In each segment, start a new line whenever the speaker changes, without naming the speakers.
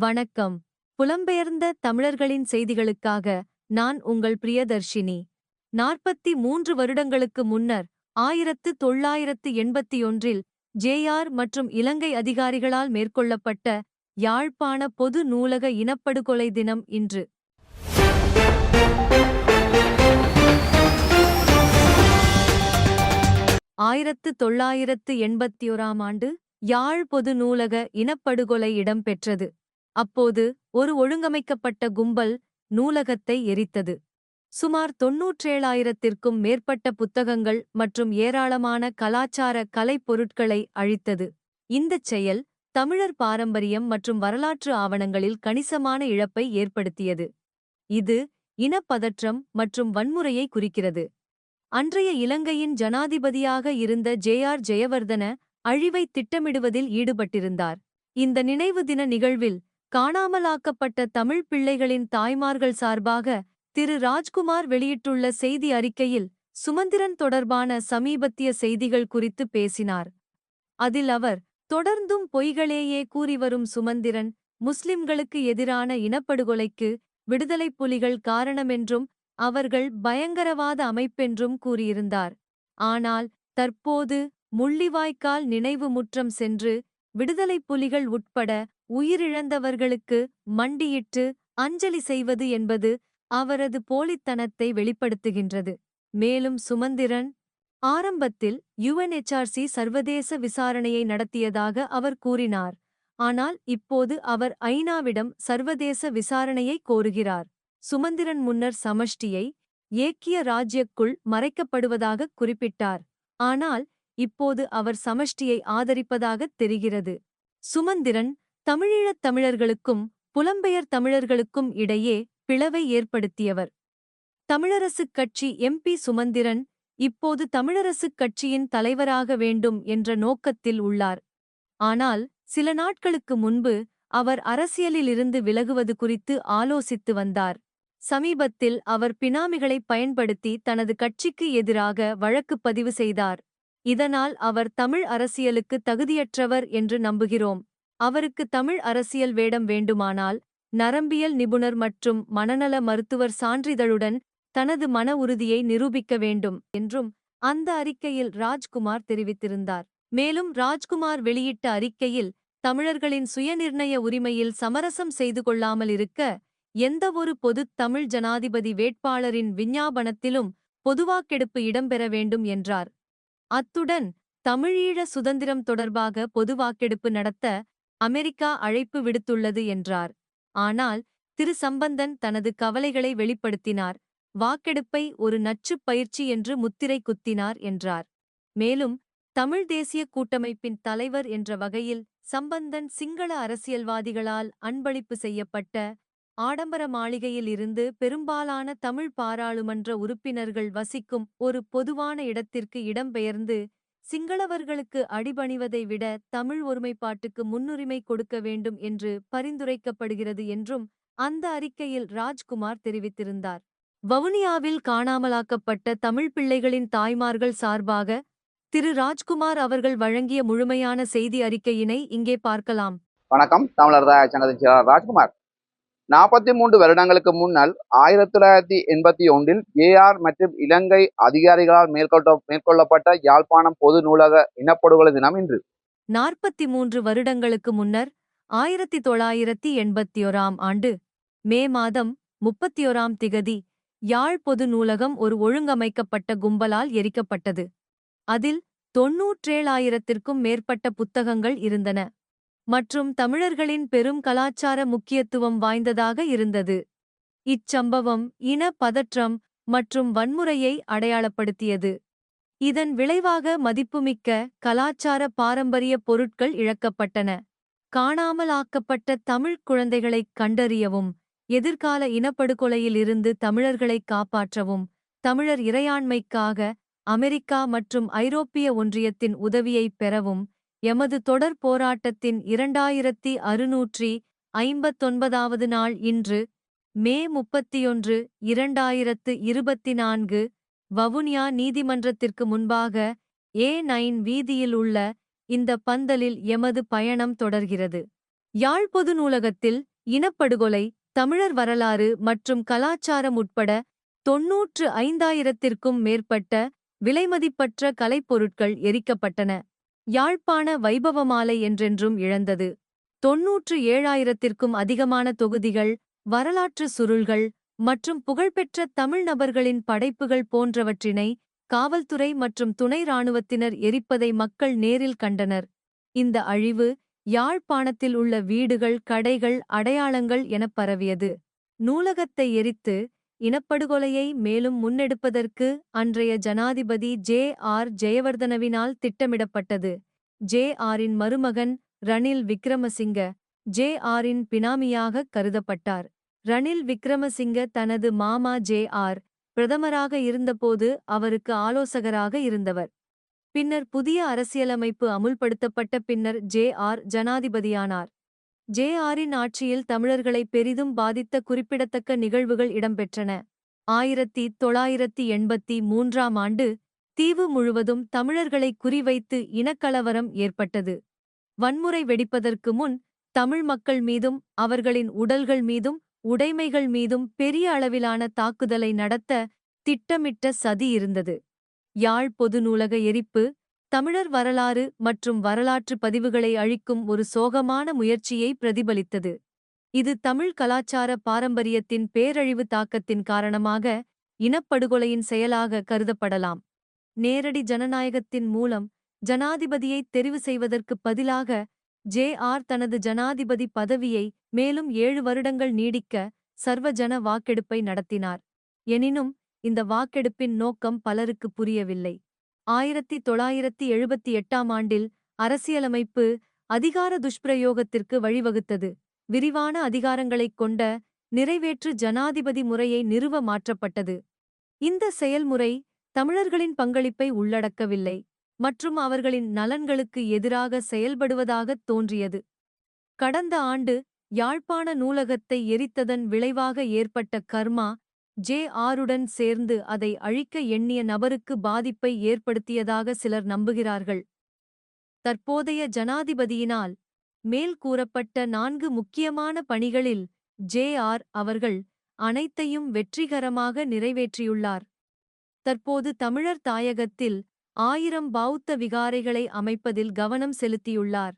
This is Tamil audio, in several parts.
வணக்கம். புலம்பெயர்ந்த தமிழர்களின் செய்திகளுக்காக நான் உங்கள் பிரியதர்ஷினி. நாற்பத்தி மூன்று வருடங்களுக்கு முன்னர் ஆயிரத்து தொள்ளாயிரத்து எண்பத்தியொன்றில் ஜேஆர் மற்றும் இலங்கை அதிகாரிகளால் மேற்கொள்ளப்பட்ட யாழ்ப்பாண பொது நூலக இனப்படுகொலை தினம் இன்று. ஆயிரத்து தொள்ளாயிரத்து எண்பத்தியோராம் ஆண்டு யாழ் பொது நூலக இனப்படுகொலை இடம்பெற்றது. அப்போது ஒரு ஒழுங்கமைக்கப்பட்ட கும்பல் நூலகத்தை எரித்தது. சுமார் தொன்னூற்றேழாயிரத்திற்கும் மேற்பட்ட புத்தகங்கள் மற்றும் ஏராளமான கலாச்சார கலைப்பொருட்களை அழித்தது. இந்தச் செயல் தமிழர் பாரம்பரியம் மற்றும் வரலாற்று ஆவணங்களில் கணிசமான இழப்பை ஏற்படுத்தியது. இது இனப்பதற்றம் மற்றும் வன்முறையை குறிக்கிறது. அன்றைய இலங்கையின் ஜனாதிபதியாக இருந்த ஜே ஆர் ஜெயவர்தன அழிவை திட்டமிடுவதில் ஈடுபட்டிருந்தார். இந்த நினைவு தின நிகழ்வில் காணாமலாக்கப்பட்ட தமிழ் பிள்ளைகளின் தாய்மார்கள் சார்பாக திரு. ராஜ்குமார் வெளியிட்டுள்ள செய்தி அறிக்கையில் சுமந்திரன் தொடர்பான சமீபத்திய செய்திகள் குறித்து பேசினார். அதில் அவர் தொடர்ந்தும் பொய்களேயே கூறிவரும் சுமந்திரன் முஸ்லிம்களுக்கு எதிரான இனப்படுகொலைக்கு விடுதலைப் புலிகள் காரணமென்றும் அவர்கள் பயங்கரவாத அமைப்பென்றும் கூறியிருந்தார். ஆனால் தற்போது முள்ளிவாய்க்கால் நினைவு முற்றம் சென்று விடுதலைப் புலிகள் உட்பட உயிரிழந்தவர்களுக்கு மண்டியிட்டு அஞ்சலி செய்வது என்பது அவரது போலித்தனத்தை வெளிப்படுத்துகின்றது. மேலும் சுமந்திரன் ஆரம்பத்தில் யுஎன்எச்ஆர்சி சர்வதேச விசாரணையை நடத்தியதாக அவர் கூறினார். ஆனால் இப்போது அவர் ஐநாவிடம் சர்வதேச விசாரணையை கோருகிறார். சுமந்திரன் முன்னர் சமஷ்டியை ஏக்கிய ராஜ்யக்குள் மறைக்கப்படுவதாக குறிப்பிட்டார். ஆனால் இப்போது அவர் சமஷ்டியை ஆதரிப்பதாகத் தெரிகிறது. சுமந்திரன் தமிழீழத் தமிழர்களுக்கும் புலம்பெயர் தமிழர்களுக்கும் இடையே பிளவை ஏற்படுத்தியவர். தமிழரசுக் கட்சி எம்பி சுமந்திரன் இப்போது தமிழரசுக் கட்சியின் தலைவராக வேண்டும் என்ற நோக்கத்தில் உள்ளார். ஆனால் சில நாட்களுக்கு முன்பு அவர் அரசியலிலிருந்து விலகுவது குறித்து ஆலோசித்து வந்தார். சமீபத்தில் அவர் பினாமிகளைப் பயன்படுத்தி தனது கட்சிக்கு எதிராக வழக்கு பதிவு செய்தார். இதனால் அவர் தமிழ் அரசியலுக்கு தகுதியற்றவர் என்று நம்புகிறோம். அவருக்கு தமிழ் அரசியல் வேடம் வேண்டுமானால் நரம்பியல் நிபுணர் மற்றும் மனநல மருத்துவர் சான்றிதழுடன் தனது மன உறுதியை நிரூபிக்க வேண்டும் என்றும் அந்த அறிக்கையில் ராஜ்குமார் தெரிவித்திருந்தார். மேலும் ராஜ்குமார் வெளியிட்ட அறிக்கையில் தமிழர்களின் சுயநிர்ணய உரிமையில் சமரசம் செய்து கொள்ளாமல் இருக்க எந்தவொரு பொதுத் தமிழ் ஜனாதிபதி வேட்பாளரின் விஞ்ஞாபனத்திலும் பொதுவாக்கெடுப்பு இடம்பெற வேண்டும் என்றார். அத்துடன் தமிழீழ சுதந்திரம் தொடர்பாக பொதுவாக்கெடுப்பு நடத்த அமெரிக்கா அழைப்பு விடுத்துள்ளது என்றார். ஆனால் திரு சம்பந்தன் தனது கவலைகளை வெளிப்படுத்தினார். வாக்கெடுப்பை ஒரு நச்சுப் பயிற்சி என்று முத்திரை குத்தினார் என்றார். மேலும் தமிழ் தேசிய கூட்டமைப்பின் தலைவர் என்ற வகையில் சம்பந்தன் சிங்கள அரசியல்வாதிகளால் அன்பளிப்பு செய்யப்பட்ட ஆடம்பர மாளிகையில் இருந்து பெரும்பாலான தமிழ் பாராளுமன்ற உறுப்பினர்கள் வசிக்கும் ஒரு பொதுவான இடத்திற்கு இடம்பெயர்ந்து சிங்களவர்களுக்கு அடிபணிவதை விட தமிழ் ஒருமைப்பாட்டுக்கு முன்னுரிமை கொடுக்க வேண்டும் என்று பரிந்துரைக்கப்படுகிறது என்றும் அந்த அறிக்கையில் ராஜ்குமார் தெரிவித்திருந்தார். வவுனியாவில் காணாமலாக்கப்பட்ட தமிழ் பிள்ளைகளின் தாய்மார்கள் சார்பாக திரு. ராஜ்குமார் அவர்கள் வழங்கிய முழுமையான செய்தி அறிக்கையினை இங்கே பார்க்கலாம்.
வணக்கம் தமிழர் சங்கத்தின் ராஜ்குமார். நாற்பத்தி மூன்று வருடங்களுக்கு முன்னால் ஆயிரத்தி தொள்ளாயிரத்தி எண்பத்தி ஒன்றில் ஏஆர் மற்றும் இலங்கை அதிகாரிகளால் மேற்கொள்ள மேற்கொள்ளப்பட்ட யாழ்ப்பாணம் பொது நூலக இனப்படுகொலை தினம் இன்று.
நாற்பத்தி மூன்று வருடங்களுக்கு முன்னர் ஆயிரத்தி தொள்ளாயிரத்தி எண்பத்தியோராம் ஆண்டு மே மாதம் முப்பத்தியோராம் திகதி யாழ் பொது நூலகம் ஒரு ஒழுங்கமைக்கப்பட்ட கும்பலால் எரிக்கப்பட்டது. அதில் தொன்னூற்றேழாயிரத்திற்கும் மேற்பட்ட புத்தகங்கள் இருந்தன. மற்றும் தமிழர்களின் பெரும் கலாச்சார முக்கியத்துவம் வாய்ந்ததாக இருந்தது. இச்சம்பவம் இன பதற்றம் மற்றும் வன்முறையை அடையாளப்படுத்தியது. இதன் விளைவாக மதிப்புமிக்க கலாச்சார பாரம்பரிய பொருட்கள் இழக்கப்பட்டன. காணாமலாக்கப்பட்ட தமிழ்க் குழந்தைகளைக் கண்டறியவும் எதிர்கால இனப்படுகொலையிலிருந்து தமிழர்களைக் காப்பாற்றவும் தமிழர் இறையாண்மைக்காக அமெரிக்கா மற்றும் ஐரோப்பிய ஒன்றியத்தின் உதவியைப் பெறவும் எமது தொடர் போராட்டத்தின் இரண்டாயிரத்தி அறுநூற்றி ஐம்பத்தொன்பதாவது நாள் இன்று மே முப்பத்தியொன்று இரண்டாயிரத்து இருபத்தி நான்கு வவுனியா நீதிமன்றத்திற்கு முன்பாக ஏ நைன் வீதியில் உள்ள இந்த பந்தலில் எமது பயணம் தொடர்கிறது. யாழ் பொது நூலகத்தில் இனப்படுகொலை தமிழர் வரலாறு மற்றும் கலாச்சாரம் உட்பட தொன்னூற்று ஐந்தாயிரத்திற்கும் மேற்பட்ட விலைமதிப்பற்ற கலைப்பொருட்கள் எரிக்கப்பட்டன. யாழ்ப்பாண வைபவமாலை என்றென்றும் இழந்தது. தொன்னூற்று ஏழாயிரத்திற்கும் அதிகமான தொகுதிகள் வரலாற்று சுருள்கள் மற்றும் புகழ்பெற்ற தமிழ் நபர்களின் படைப்புகள் போன்றவற்றினை காவல்துறை மற்றும் துணை இராணுவத்தினர் எரிப்பதை மக்கள் நேரில் கண்டனர். இந்த அழிவு யாழ்ப்பாணத்தில் உள்ள வீடுகள் கடைகள் அடையாளங்கள் எனப் பரவியது. நூலகத்தை எரித்து இனப்படுகொலையை மேலும் முன்னெடுப்பதற்கு அன்றைய ஜனாதிபதி ஜே ஆர் ஜெயவர்தனவினால் திட்டமிடப்பட்டது. ஜே ஆரின் மருமகன் ரணில் விக்ரமசிங்க ஜே ஆரின் பினாமியாக கருதப்பட்டார். ரணில் விக்ரமசிங்க தனது மாமா ஜே ஆர் பிரதமராக இருந்தபோது அவருக்கு ஆலோசகராக இருந்தவர். பின்னர் புதிய அரசியலமைப்பு அமுல்படுத்தப்பட்ட பின்னர் ஜே ஆர் ஜனாதிபதியானார். ஜே ஆரின் ஆட்சியில் தமிழர்களை பெரிதும் பாதித்த குறிப்பிடத்தக்க நிகழ்வுகள் இடம்பெற்றன. ஆயிரத்தி தொள்ளாயிரத்தி எண்பத்தி மூன்றாம் ஆண்டு தீவு முழுவதும் தமிழர்களை குறிவைத்து இனக்கலவரம் ஏற்பட்டது. வன்முறை வெடிப்பதற்கு முன் தமிழ் மக்கள் மீதும் அவர்களின் உடல்கள் மீதும் உடைமைகள் மீதும் பெரிய அளவிலான தாக்குதலை நடத்த திட்டமிட்ட சதி இருந்தது. யாழ் பொது நூலக எரிப்பு தமிழர் வரலாறு மற்றும் வரலாற்று பதிவுகளை அழிக்கும் ஒரு சோகமான முயற்சியை பிரதிபலித்தது. இது தமிழ் கலாச்சார பாரம்பரியத்தின் பேரழிவு தாக்கத்தின் காரணமாக இனப்படுகொலையின் செயலாக கருதப்படலாம். நேரடி ஜனநாயகத்தின் மூலம் ஜனாதிபதியை தெரிவு செய்வதற்குப் பதிலாக ஜே ஆர் தனது ஜனாதிபதி பதவியை மேலும் ஏழு வருடங்கள் நீடிக்க சர்வஜன வாக்கெடுப்பை நடத்தினார். எனினும் இந்த வாக்கெடுப்பின் நோக்கம் பலருக்கு புரியவில்லை. ஆயிரத்தி தொள்ளாயிரத்தி எழுபத்தி எட்டாம் ஆண்டில் அரசியலமைப்பு அதிகார துஷ்பிரயோகத்திற்கு வழிவகுத்தது. விரிவான அதிகாரங்களைக் கொண்ட நிறைவேற்று ஜனாதிபதி முறையை நிறுவ மாற்றப்பட்டது. இந்த செயல்முறை தமிழர்களின் பங்களிப்பை உள்ளடக்கவில்லை மற்றும் அவர்களின் நலன்களுக்கு எதிராக செயல்படுவதாகத் தோன்றியது. கடந்த ஆண்டு யாழ்ப்பாண நூலகத்தை எரித்ததன் விளைவாக ஏற்பட்ட கர்மா ஜே ஆருடன் சேர்ந்து அதை அழிக்க எண்ணிய நபருக்கு பாதிப்பை ஏற்படுத்தியதாக சிலர் நம்புகிறார்கள். தற்போதைய ஜனாதிபதியினால் மேல் கூறப்பட்ட நான்கு முக்கியமான பணிகளில் ஜே ஆர் அவர்கள் அனைத்தையும் வெற்றிகரமாக நிறைவேற்றியுள்ளார். தற்போது தமிழர் தாயகத்தில் ஆயிரம் பௌத்த விகாரைகளை அமைப்பதில் கவனம் செலுத்தியுள்ளார்.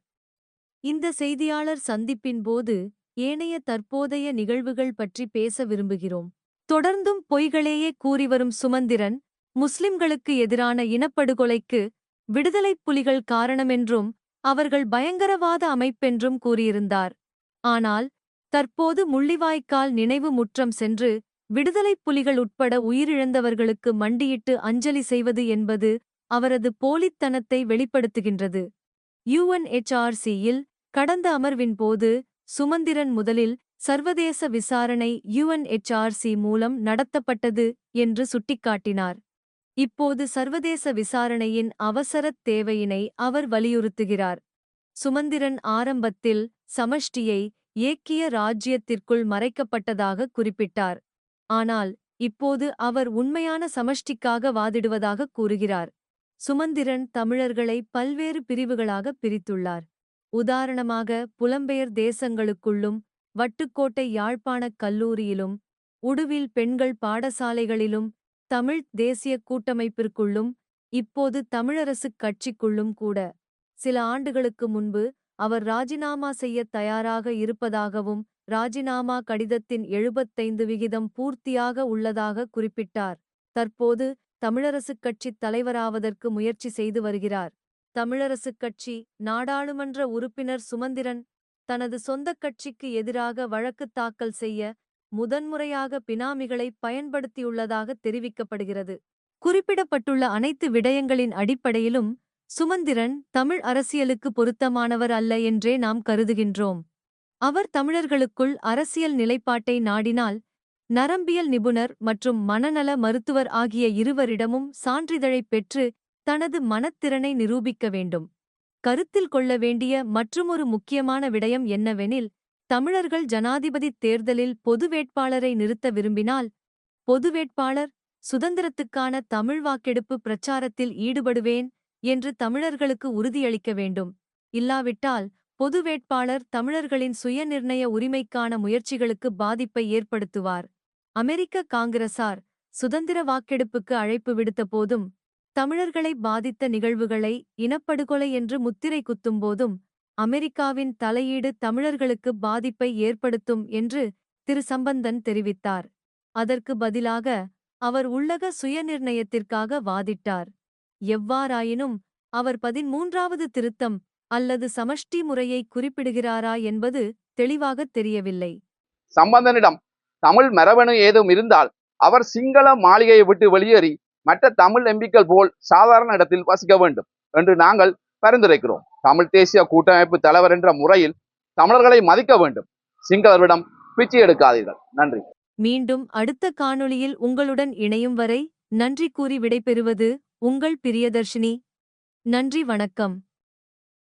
இந்த செய்தியாளர் சந்திப்பின் போது ஏனைய தற்போதைய நிகழ்வுகள் பற்றி பேச விரும்புகிறோம். தொடர்ந்தும் பொய்களேயே கூறிவரும் சுமந்திரன் முஸ்லிம்களுக்கு எதிரான இனப்படுகொலைக்கு விடுதலைப் புலிகள் காரணமென்றும் அவர்கள் பயங்கரவாத அமைப்பென்றும் கூறியிருந்தார். ஆனால் தற்போது முள்ளிவாய்க்கால் நினைவு முற்றம் சென்று விடுதலைப் புலிகள் உட்பட உயிரிழந்தவர்களுக்கு மண்டியிட்டு அஞ்சலி செய்வது என்பது அவரது போலித்தனத்தை வெளிப்படுத்துகின்றது. யுஎன்எச்ஆர்சியில் கடந்த அமர்வின் போது சுமந்திரன் முதலில் சர்வதேச விசாரணை யுஎன்எச்ஆர்சி மூலம் நடத்தப்பட்டது என்று சுட்டிக்காட்டினார். இப்போது சர்வதேச விசாரணையின் அவசரத் தேவையினை அவர் வலியுறுத்துகிறார். சுமந்திரன் ஆரம்பத்தில் சமஷ்டியை ஏக்கிய ராஜ்யத்திற்குள் மறைக்கப்பட்டதாக குறிப்பிட்டார். ஆனால் இப்போது அவர் உண்மையான சமஷ்டிக்காக வாதிடுவதாக கூறுகிறார். சுமந்திரன் தமிழர்களை பல்வேறு பிரிவுகளாக பிரித்துள்ளார். உதாரணமாக புலம்பெயர் தேசங்களுக்குள்ளும் வட்டுக்கோட்டை யாழ்ப்பாணக் கல்லூரியிலும் உடுவில் பெண்கள் பாடசாலைகளிலும் தமிழ்த் தேசிய கூட்டமைப்பிற்குள்ளும் இப்போது தமிழரசுக் கட்சிக்குள்ளும் கூட சில ஆண்டுகளுக்கு முன்பு அவர் ராஜினாமா செய்யத் தயாராக இருப்பதாகவும் ராஜினாமா கடிதத்தின் எழுபத்தைந்து விகிதம் பூர்த்தியாக உள்ளதாக குறிப்பிட்டார். தற்போது தமிழரசுக் கட்சித் தலைவராவதற்கு முயற்சி செய்து வருகிறார். தமிழரசுக் கட்சி நாடாளுமன்ற உறுப்பினர் சுமந்திரன் தனது சொந்தக் கட்சிக்கு எதிராக வழக்கு தாக்கல் செய்ய முதன்முறையாக பினாமிகளை பயன்படுத்தியுள்ளதாக தெரிவிக்கப்படுகிறது. குறிப்பிடப்பட்டுள்ள அனைத்து விடயங்களின் அடிப்படையிலும் சுமந்திரன் தமிழ் அரசியலுக்கு பொருத்தமானவர் அல்ல என்றே நாம் கருதுகின்றோம். அவர் தமிழர்களுக்குள் அரசியல் நிலைப்பாட்டை நாடினால் நரம்பியல் நிபுணர் மற்றும் மனநல மருத்துவர் ஆகிய இருவரிடமும் சான்றிதழைப் பெற்று தனது மனத்திறனை நிரூபிக்க வேண்டும். கருத்தில் கொள்ள வேண்டிய மற்றுமொரு முக்கியமான விடயம் என்னவெனில் தமிழர்கள் ஜனாதிபதித் தேர்தலில் பொது வேட்பாளரை நிறுத்த விரும்பினால் பொது வேட்பாளர் சுதந்திரத்துக்கான தமிழ் வாக்கெடுப்பு பிரச்சாரத்தில் ஈடுபடுவேன் என்று தமிழர்களுக்கு உறுதியளிக்க வேண்டும். இல்லாவிட்டால் பொது வேட்பாளர் தமிழர்களின் சுயநிர்ணய உரிமைக்கான முயற்சிகளுக்கு பாதிப்பை ஏற்படுத்துவார். அமெரிக்க காங்கிரசார் சுதந்திர வாக்கெடுப்புக்கு அழைப்பு விடுத்த போதும் தமிழர்களை பாதித்த நிகழ்வுகளை இனப்படுகொலை என்று முத்திரை குத்தும்போதும் அமெரிக்காவின் தலையீடு தமிழர்களுக்கு பாதிப்பை ஏற்படுத்தும் என்று திரு. சம்பந்தன் தெரிவித்தார். அதற்கு பதிலாக அவர் உள்ளக சுயநிர்ணயத்திற்காக வாதிட்டார். எவ்வாறாயினும் அவர் பதிமூன்றாவது திருத்தம் அல்லது சமஷ்டி முறையை குறிப்பிடுகிறாரா என்பது தெளிவாகத் தெரியவில்லை.
சம்பந்தனிடம் தமிழ் மரபணு ஏதும் இருந்தால் அவர் சிங்கள மாளிகையை விட்டு வெளியேறி மற்ற தமிழ் எம்பிக்கள் போல் சாதாரண இடத்தில் வசிக்க வேண்டும் என்று நாங்கள் பரிந்துரைக்கிறோம். தமிழ் தேசிய கூட்டமைப்பு தலைவர் என்ற முறையில் தமிழர்களை மதிக்க வேண்டும். சிங்களவரிடம் பிச்சை எடுக்காதீர்கள். நன்றி.
மீண்டும் அடுத்த காணொளியில் உங்களுடன் இணையும் வரை நன்றி கூறி விடைபெறுவது உங்கள் பிரியதர்ஷினி. நன்றி வணக்கம்.